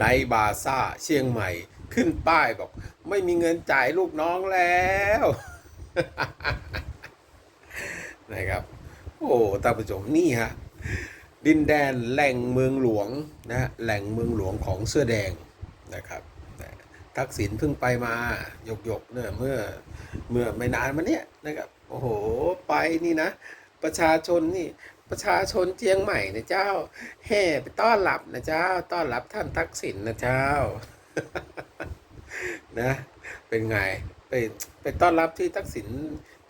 ในบาซ่าเชียงใหม่ ขึ้นป้ายบอก ไม่มีเงินจ่ายลูกน้องแล้วนะครับ โอ้ท่านผู้ชมนี่ฮะ ดินแดนแหล่งเมืองหลวงนะแหล่งเมืองหลวงของเสื้อแดงนะครับ ทักษิณเพิ่งไปมาหยกหยกเนี่ยเมื่อเมื่อไม่นานมาเนี้ยนะครับโอ้โหไปนี่นะ ประชาชนนี่ประชาชนเจียงใหม่นะเจ้าแห่ไปต้อนรับนะเจ้า ต้อนรับท่านทักษิณนะเจ้านะ เป็นไงไปไปต้อนรับที่ทักษิณ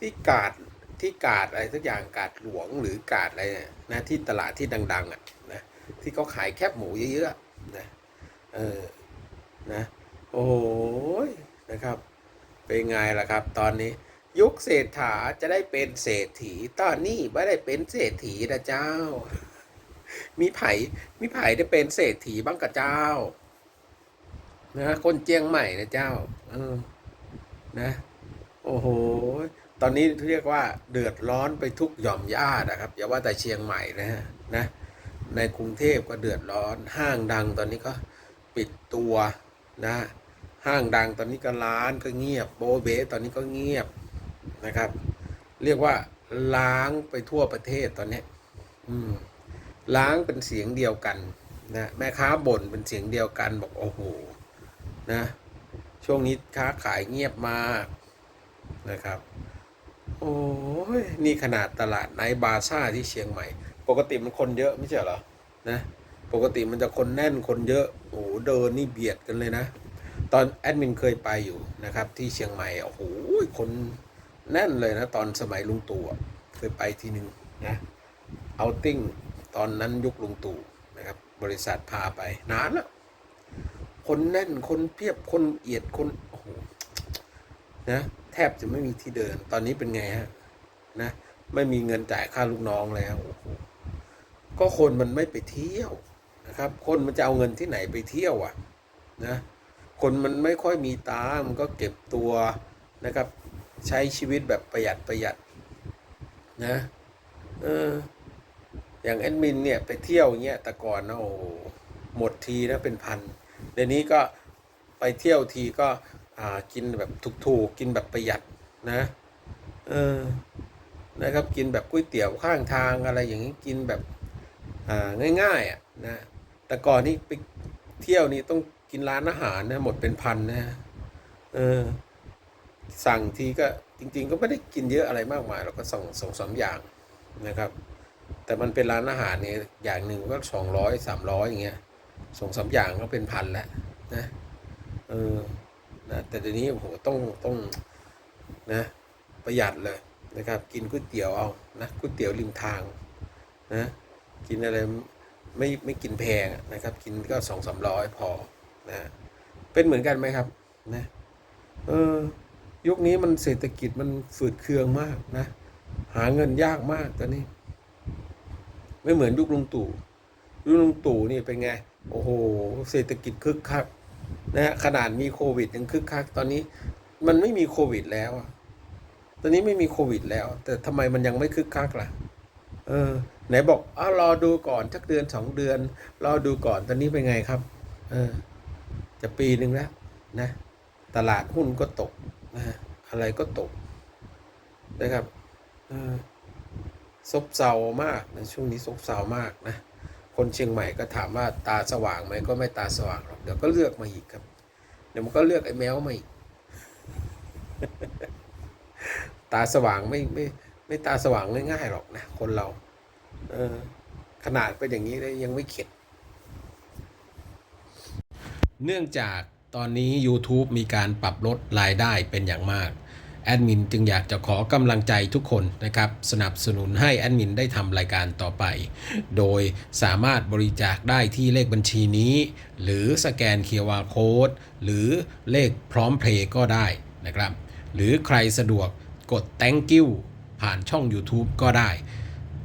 ที่กาดที่กาดอะไรสักอย่างกาดหลวงหรือกาดอะไรเนี่ยนะที่ตลาดที่ดัง ๆ อะนะที่เขาขายแคบหมูเยอะๆนะเออนะ โอ้ยนะครับ เป็นไงล่ะครับ ตอนนี้ ยุคเศรษฐาจะได้เป็นเศรษฐี ตอนนี้ไม่ได้เป็นเศรษฐีนะเจ้า มีไผ่มีไผ่ได้เป็นเศรษฐีบ้างกับเจ้า นะคนเจียงใหม่นะเจ้า เออ นะ โอ้โหตอนนี้เรียกว่าเดือดร้อนไปทุกหย่อมย่านะครับอย่าว่าแต่เชียงใหม่นะฮะนะ ในกรุงเทพก็เดือดร้อนห้างดังตอนนี้ก็ปิดตัว นะห้างดังตอนนี้ก็ร้านก็เงียบ โบเบตอนนี้ก็เงียบนะครับ เรียกว่าล้างไปทั่วประเทศตอนนี้อืมล้างเป็นเสียงเดียวกันนะแม่ค้าบ่นเป็นเสียงเดียวกันบอกโอ้โหนะช่วงนี้ค้าขายเงียบมากนะครับ โอ้ยนี่ขนาดตลาดไนบาซ่าที่เชียงใหม่ ปกติมันคนเยอะไม่ใช่เหรอนะปกติมันจะคนแน่นคนเยอะ อ้โหเดินนี่เบียดกันเลยนะ ตอนแอดมินเคยไปอยู่นะครับ ที่เชียงใหม่โอ้โหคนแน่นเลยนะ ตอนสมัยลุงตู่เคยไปทีหนึ่งนะเอาติ้งตอนนั้นยุคลุงตู่นะครับ บริษัทพาไปนานแล้วคนแน่นคนเพียบคนเอียดคนโอ้โหนะแทบจะไม่มีที่เดิน ตอนนี้เป็นไงฮะนะไม่มีเงินจ่ายค่าลูกน้องแล้วโอ้โหก็คนมันไม่ไปเที่ยว ครับ คนมันจะเอาเงินที่ไหนไปเที่ยวอะนะคนมันไม่ค่อยมีตามันก็เก็บตัวนะครับใช้ชีวิตแบบประหยัดประหยัดนะเอออย่างแอดมินเนี่ยไปเที่ยวเงี้ยแต่ก่อนนะโอ้หหมดทีนะเป็นพันเดี๋ยวนี้ก็ไปเที่ยวทีก็อ่ากินแบบถูกๆกินแบบประหยัดนะเออนะครับกินแบบก๋วยเตี๋ยวข้างทางอะไรอย่างนี้กินแบบอ่าง่ายๆอะนะ แต่ก่อนนี่ไปเที่ยวนี่ต้องกินร้านอาหารนะหมดเป็นพันนะเออ สั่งทีก็จริง ๆ ก็ไม่ได้กินเยอะอะไรมากมายเราก็สั่งสองสามอย่างนะครับ แต่มันเป็นร้านอาหารเนี่ยอย่างหนึ่งก็สองร้อยสามร้อยอย่างเงี้ยสองสามอย่างก็เป็นพันแล้วนะเออนะแต่เดี๋ยวนี้โอ้โหต้องต้องนะประหยัดเลยนะครับ กินก๋วยเตี๋ยวเอานะก๋วยเตี๋ยวริมทางนะกินอะไร ไม่ไม่กินแพงนะครับ กินก็สองสามร้อยพอนะเป็นเหมือนกันไหมครับนะเออยุคนี้มันเศรษฐกิจมันฝืดเคืองมากนะ หาเงินยากมากตอนนี้ ไม่เหมือนยุคลุงตู่ยุคลุงตู่นี่เป็นไง โอ้โห เศรษฐกิจคึกคักนะขนาดมีโควิดยังคึกคัก ตอนนี้มันไม่มีโควิดแล้วตอนนี้ไม่มีโควิดแล้ว แต่ทำไมมันยังไม่คึกคักล่ะ เออไหนบอกอ้าวรอดูก่อนสักเดือนสองเดือน รอดูก่อนตอนนี้เป็นไงครับ เออ จะปีหนึ่งแล้วนะ ตลาดหุ้นก็ตกนะอะไรก็ตกนะครับเออซบเซามากนะช่วงนี้ซบเซามากนะ คนเชียงใหม่ก็ถามว่าตาสว่างไหมก็ไม่ตาสว่างหรอกเดี๋ยวก็เลือกมาอีกครับ เดี๋ยวมันก็เลือกไอ้แมวมาอีกตาสว่างไม่ไม่ไม่ตาสว่างง่ายๆหรอกนะคนเรา เออ ขนาดเป็นอย่างนี้เลยยังไม่เข็ด เนื่องจากตอนนี้ YouTube มีการปรับลดรายได้เป็นอย่างมากแอดมินจึงอยากจะขอกำลังใจทุกคนนะครับ สนับสนุนให้แอดมินได้ทำรายการต่อไป โดยสามารถบริจาคได้ที่เลขบัญชีนี้ หรือสแกน QR Code หรือเลขพร้อมเพลย์ก็ได้นะครับ หรือใครสะดวกกด thank you ผ่านช่อง YouTube ก็ได้